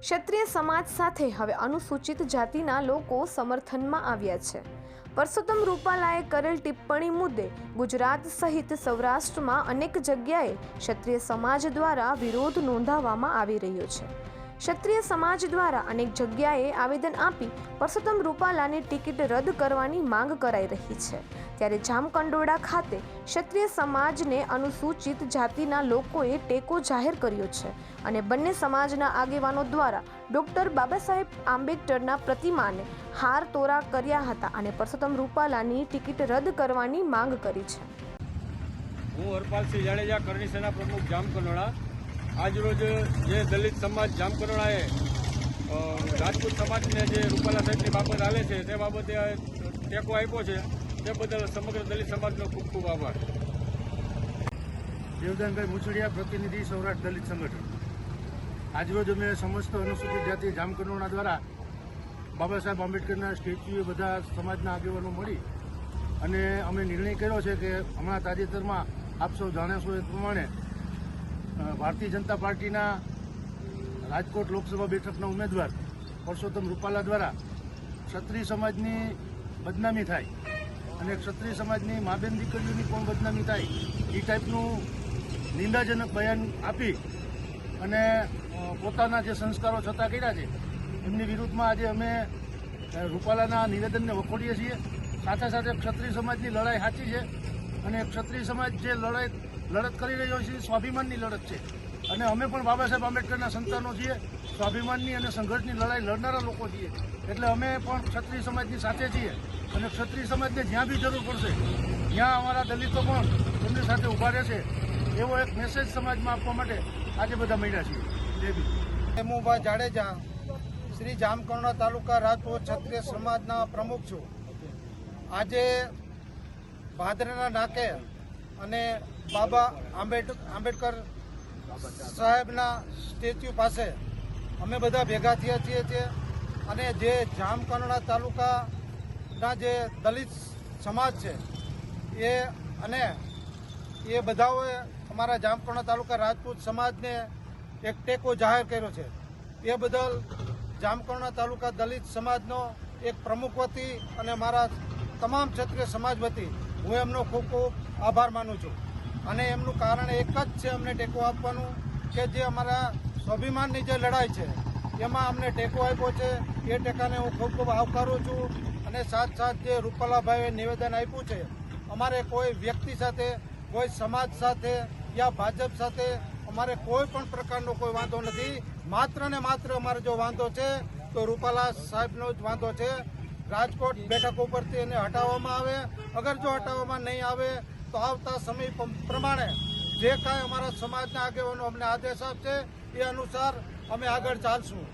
ક્ષત્રિય સમાજ સાથે હવે અનુસૂચિત જાતિના લોકો સમર્થનમાં આવ્યા છે. પરસોત્તમ રૂપાલાએ કરેલ ટિપ્પણી મુદ્દે ગુજરાત સહિત સૌરાષ્ટ્રમાં અનેક જગ્યાએ ક્ષત્રિય સમાજ દ્વારા વિરોધ નોંધાવવામાં આવી રહ્યો છે. ક્ષત્રિય સમાજ દ્વારા અનેક જગ્યાએ આવેદન આપી પરસોત્તમ રૂપાલાની ટિકિટ રદ કરવાની માંગ કરાઈ રહી છે. ત્યારે જામકંડોળા ખાતે ક્ષત્રિય સમાજને અનુસૂચિત જાતિના લોકોએ ટેકો જાહેર કર્યો છે અને બંને સમાજના આગેવાનો દ્વારા ડૉક્ટર બાબા સાહેબ આંબેડકરના પ્રતિમાને હાર તોરા કર્યા હતા અને પરસોત્તમ રૂપાલાની ટિકિટ રદ કરવાની માંગ કરી છે. હું હરપાલસિંહ જાડેજા, કરણી સેના પ્રમુખ જામકનોડા આજરોજ જે દલિત સમાજ જામકનોડાએ અ, રાજપૂત સમાજને જે રૂપાલા સાહેબની બાબત હાલે છે તે બાબતે ટેકો આપ્યો છે તે બદલ સમગ્ર દલિત સમાજનો ખૂબ ખૂબ આભાર. દેવદાનભાઈ મુછડિયા પ્રતિનિધિ સૌરાષ્ટ્ર દલિત સંગઠન. આજરોજ અમે સમસ્ત અનુસૂચિત જાતિ જામકંડોરણા દ્વારા બાબા સાહેબ આંબેડકરના સ્ટેચ્યુએ બધા સમાજના આગેવાનો મળી અને અમે નિર્ણય કર્યો છે કે હમણાં તાજેતરમાં આપ સૌ જાણો છો એ પ્રમાણે ભારતીય જનતા પાર્ટીના રાજકોટ લોકસભા બેઠકના ઉમેદવાર પરસોત્તમ રૂપાલા દ્વારા ક્ષત્રિય સમાજની બદનામી થાય અને ક્ષત્રિય સમાજની માબેન દીકરીઓની પણ બદનામી થાય, એ ટાઈપનું નિંદાજનક બયાન આપી અને પોતાના જે સંસ્કારો છતાં કર્યા છે, એમની વિરુદ્ધમાં આજે અમે રૂપાલાના નિવેદનને વખોડીએ છીએ. સાથે સાથે ક્ષત્રિય સમાજની લડાઈ સાચી છે અને ક્ષત્રિય સમાજ જે લડાઈ લડત કરી રહ્યો છે સ્વાભિમાનની લડત છે. અને અમે પણ બાબા સાહેબ આંબેડકરના સંતાનો છીએ, સ્વાભિમાનની અને સંઘર્ષની લડાઈ લડનારા લોકો છીએ. એટલે અમે પણ ક્ષત્રિય સમાજની સાથે છીએ અને ક્ષત્રિય સમાજને જ્યાં બી જરૂર પડશે, ત્યાં અમારા દલિતો પણ તેમની સાથે ઊભા રહેશે. એવો એક મેસેજ સમાજમાં આપવા માટે આજે બધા મળ્યા છીએ. દેવી. હેમુભાઈ જાડેજા, શ્રી જામકર્ણ તાલુકા રાજપૂત ક્ષત્રિય સમાજના પ્રમુખ છું. આજે ભાદરના નાકે અને બાબા આંબેડ, આંબેડકર સાહેબના સ્ટેચ્યુ પાસે અમે બધા ભેગા થયા છીએ છીએ અને જે જામકંડોળા તાલુકાના જે દલિત સમાજ છે, એ અને એ બધાઓએ અમારા જામકંડોળા તાલુકા રાજપૂત સમાજને એક ટેકો જાહેર કર્યો છે. એ બદલ જામકરણા તાલુકા દલિત સમાજનો એક પ્રમુખ વતી અને મારા તમામ ક્ષત્રિય સમાજ વતી હું એમનો ખૂબ ખૂબ આભાર માનું છું. અને એમનું કારણ એક જ છે અમને ટેકો આપવાનું કે જે અમારા સ્વાભિમાનની જે લડાઈ છે, એમાં અમને ટેકો આપ્યો છે. એ ટેકાને હું ખૂબ ખૂબ આવકારું છું અને સાથ સાથ જે રૂપાલાભાઈએ નિવેદન આપ્યું છે, અમારે કોઈ વ્યક્તિ સાથે, કોઈ સમાજ સાથે યા ભાજપ સાથે અમારે કોઈ પણ પ્રકારનો કોઈ વાંધો નથી. માત્ર ને માત્ર અમારે જો વાંધો છે, તો રૂપાલા સાહેબનો જ વાંધો છે. રાજકોટ બેઠક ઉપરથી એને હટાવવામાં આવે. અગર જો હટાવવામાં નહીં આવે, તો આવતા સમય પ્રમાણે જે કાંઈ અમારા સમાજના આગેવાનો અમને આદેશ આપશે, એ અનુસાર અમે આગળ ચાલશું.